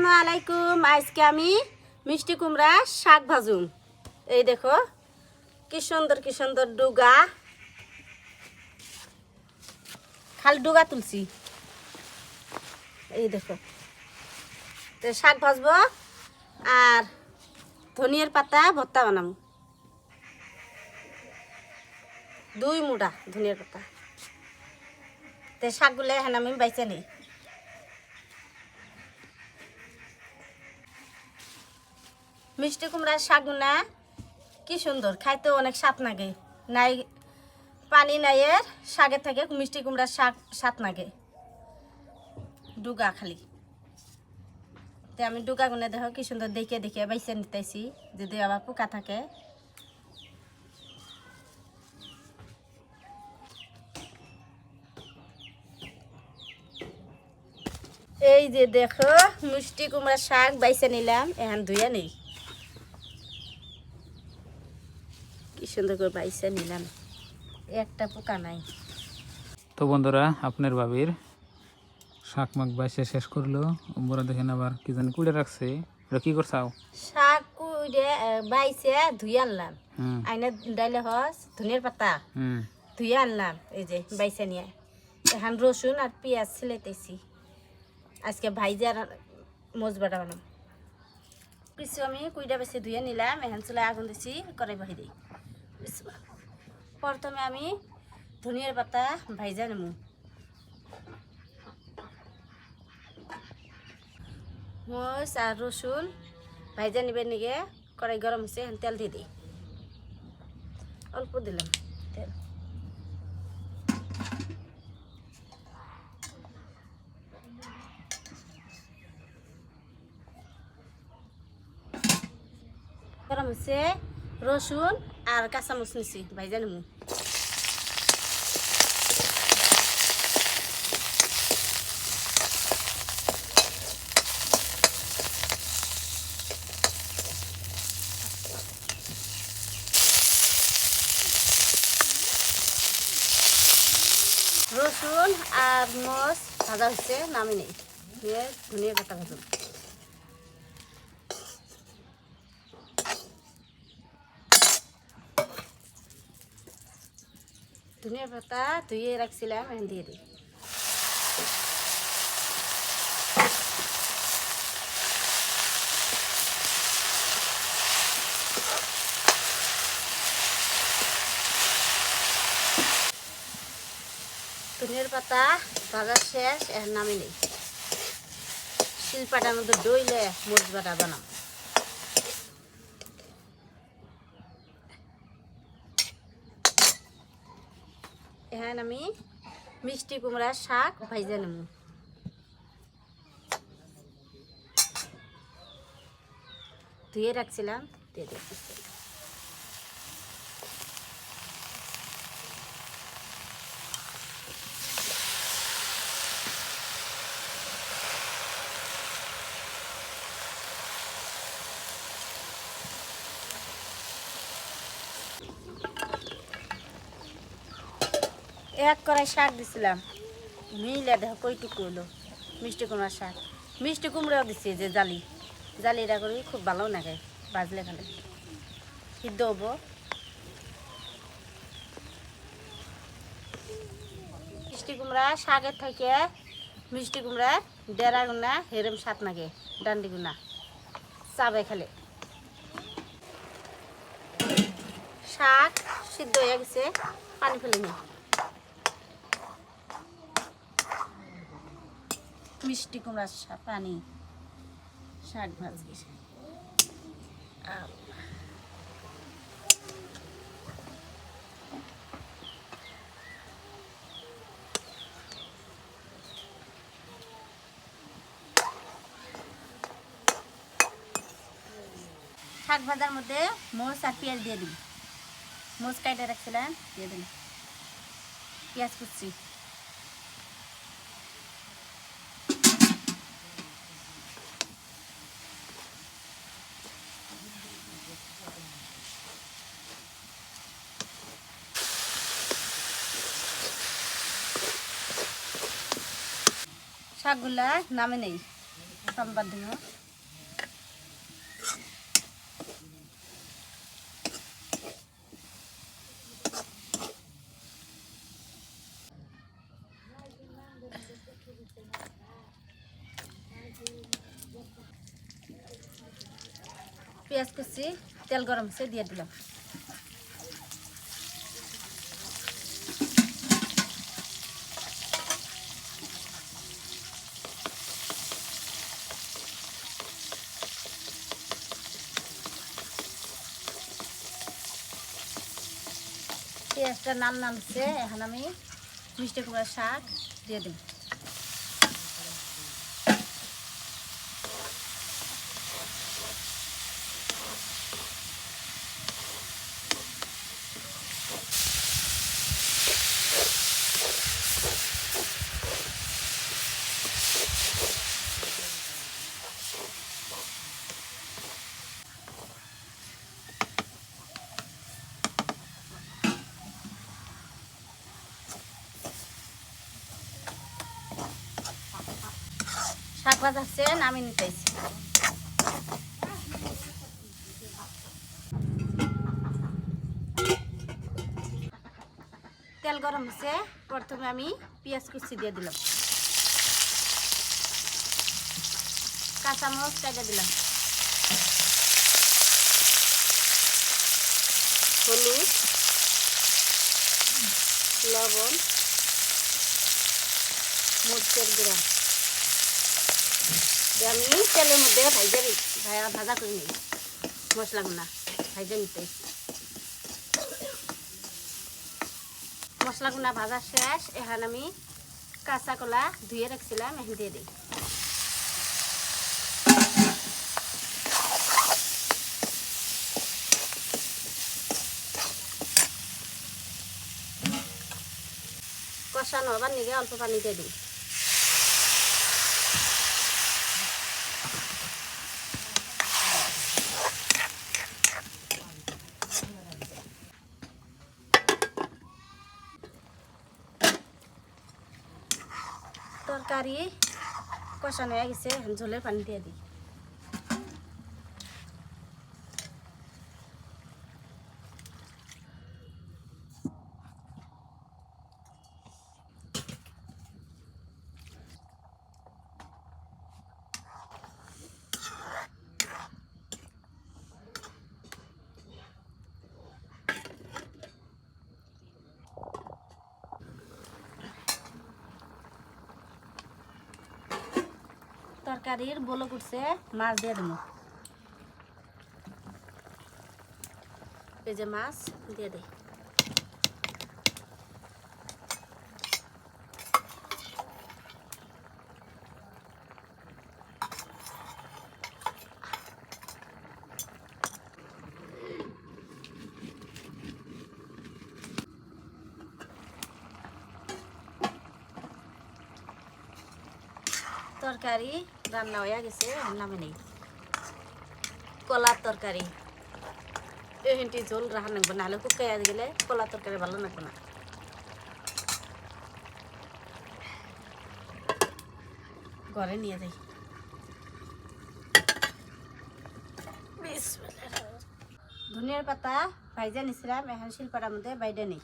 আসসালামু আলাইকুম। আজকে আমি মিষ্টি কুমড়া শাক ভাজুম। এই দেখো, কি সুন্দর কি সুন্দর ডুগা। খাল ডুগা তুলছি। এই দেখো, তো শাক ভাজবো আর ধনিয়ার পাতা, ভর্তা বানাবো। দুই মুঠা ধনিয়ার পাতা। তো শাকগুলো এখানে আমি বাইচে নিই। মিষ্টি কুমড়ার শাক না? কি সুন্দর খাইতে অনেক স্বাদ লাগে। নাই, পানি নাইয়ের শাকের থেকে মিষ্টি কুমড়ার শাক, স্বাদ লাগে। ডুগা খালি। তে আমি ডুগা গুনে দেখো কি সুন্দর দেখে দেখে বাইসে নিতেছি, যদি আবার পোকা থাকে। এই যে দেখো, মিষ্টি কুমড়ার শাক বাইসে নিলাম এখন ধুয়ে নেই। কি সুন্দর করে বাইসে নিলাম। একটা পোকা নাই। তো বন্ধুরা আপনার ভাবির শাক মাক বাইসে শেষ করল। বড় দেখেন আবার কি জানি কুড়ে রাখছে। এটা কি করছাও? শাক কুইডে বাইসে ধুয়ে আনলাম। আইনে ডাইলে হস ধনিয়ার পাতা ধুয়ে আনলাম এই যে বাইসে নিয়ে। এখন রসুন আর পেঁয়াজ ছিলাইতেছি। আজকে ভাইজে আর মোজ বাটা বানাম। কিছু আমি কুইডা বেশি ধুয়ে নিলাম এখন চুলায় আগুন দিছি কড়াই বহি দিই। প্রথমে আমি ধনিয়ার পাতা ভাইজা নেব। মরিচ আর রসুন ভাইজা নিবে নিগে, কড়াই গরম এখন তেল দিয়ে দিই। অল্প দিলাম তেল। গরম হচ্ছে রসুন আর কাঁচামরিচ নিছি, ভাইজা নেব রসুন আর মরিচ ভাজা হচ্ছে নামি নেই। দিয়ে ধনিয়া পাতা ভাজুন। ধনিয়া পাতা ধুয়ে রাখছিলাম এখন দিয়ে দিই। ধনিয়ার পাতা ভাজা শেষ এখন নামি নেই। শিলপাটার মধ্যে ডইলে মরিচ বাটা বানাম এখন আমি মিষ্টি কুমড়ার শাক ভাইজা নেব। ধুয়ে রাখছিলাম দিয়ে দিচ্ছি। এক কড়াই শাক দিছিলাম। মিলে দেখো কইটুকু হলো, মিষ্টি কুমড়ার শাক। মিষ্টি কুমড়াও দিছি যে জালি। জালিটা করি খুব ভালো লাগে, বাজলে খালে সিদ্ধ হব। মিষ্টি কুমড়া শাকের থেকে মিষ্টি কুমড়া, ডেরা গুনা, হেরম সাত নাগে, ডান্ডি গুনা। চাবে খালে। শাক সিদ্ধ হয়ে গেছে, পানি ফেলে নিই মিষ্টি কুমড়ার পানি। শাক ভাজি শাক ভাজার মধ্যে মরিচ আর পেঁয়াজ দিয়ে দিই মরিচ কাইটে রাখছিলাম, দিয়ে দিন পেঁয়াজ কুচি। শাকগুলা নামে নেই। সম্বাদ দিব পেঁয়াজ কুচি তেল গরম হচ্ছে দিয়ে দিলাম। পেঁয়াজটা নাম নামছে এখন আমি মিষ্টি কুমড়ার শাক দিয়ে দিই ভাজা হচ্ছে নিতেছি। তেল গরম হচ্ছে, প্রথমে আমি পেঁয়াজ কুচি দিয়ে দিলাম। কাঁচামরিচ কেটে দিলাম। হলুদ, লবণ, মরিচের গুঁড়া। আমি তেলের মধ্যে ভাইজে ভাজা ভাজা করে নিই। মশলাগুলো ভাইজে নিতে। মশলাগুলো ভাজা শেষ। এখন আমি কাঁচা কলা ধুয়ে রাখছিলাম, এখন দিয়ে দিই। কষানো আবার নিগে অল্প পানি দিয়ে দিই। তরকারি কষানো হয়ে গেছে ঝোলের পানি দিয়ে দিই। তরকারির বলো করছে মাছ দিয়ে দেবো। যে মাছ দিয়ে দিই তরকারি রান্না হয়ে গেছে নামে নেই। কলার তরকারি। এহেন্টি ঝোল রাখা নাকবো নাহলে কুকাইয়া গেলে কলার তরকারি ভালো লাগবে না। ঘরে নিয়ে যাই। ধনিয়ার পাতা ভাইজা নিছিলাম, এখন শিলপাটার মধ্যে বাইডে নেই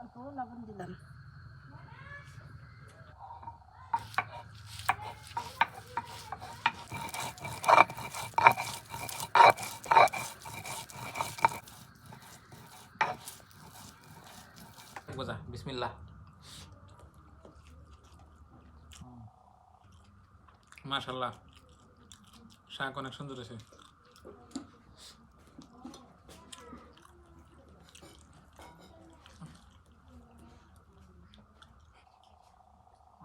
অল্প লবণ দিলাম বোঝা বিসমিল্লাহ মাশাল্লাহ শাক অনেক সুন্দর আছে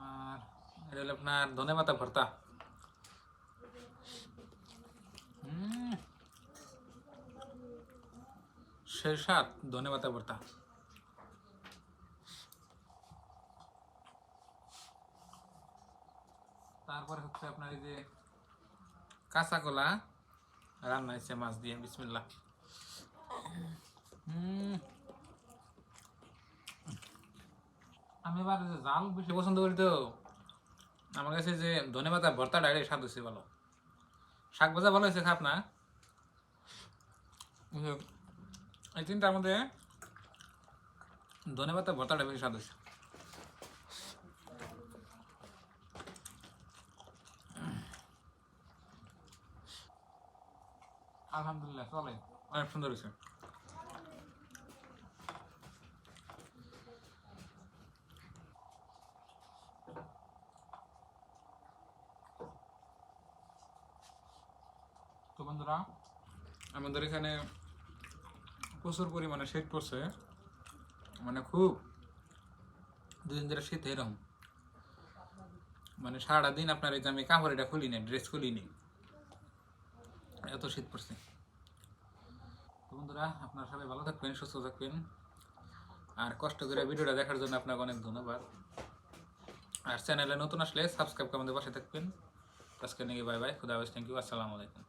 আর এটা আপনার ধনে পাতা ভর্তা। সেই স্বাদ, ধনে পাতা ভর্তা। তারপরে হচ্ছে আপনার এই যে কাঁচা কলা রান্না হয়েছে, মাছ দিয়ে। বিসমিল্লা আমি এবার জাল বেশি পছন্দ করি তো, আমার কাছে যে ধনে পাতা ভর্তা ডাইরে স্বাদ হচ্ছে ভালো শাক ভাজা ভালো হয়েছে খাপ না? এই তিনটার মধ্যে ধনে পাতা ভর্তাটা বেশি স্বাদ হয়েছে। আলহামদুলিল্লাহ চলে অনেক সুন্দর হয়েছে তো বন্ধুরা আমাদের এখানে প্রচুর পরিমাণে শীত পড়ছে। মানে খুব দুদিন ধরে শীত এরকম। মানে সারাদিন আপনার এই যে আমি কাপড় এটা খুলি না ড্রেস খুলি নি এত শীত পড়ছে। তো বন্ধুরা, আপনারা সবাই ভালো থাকবেন, সুস্থ থাকবেন। আর কষ্ট করে ভিডিওটা দেখার জন্য আপনাকে অনেক ধন্যবাদ। আর চ্যানেলে নতুন আসলে সাবস্ক্রাইব করে আমাদের পাশে থাকবেন। আজকে নাকি, বাই বাই, খুদা হাফেজ থ্যাংক ইউ আসসালামু আলাইকুম।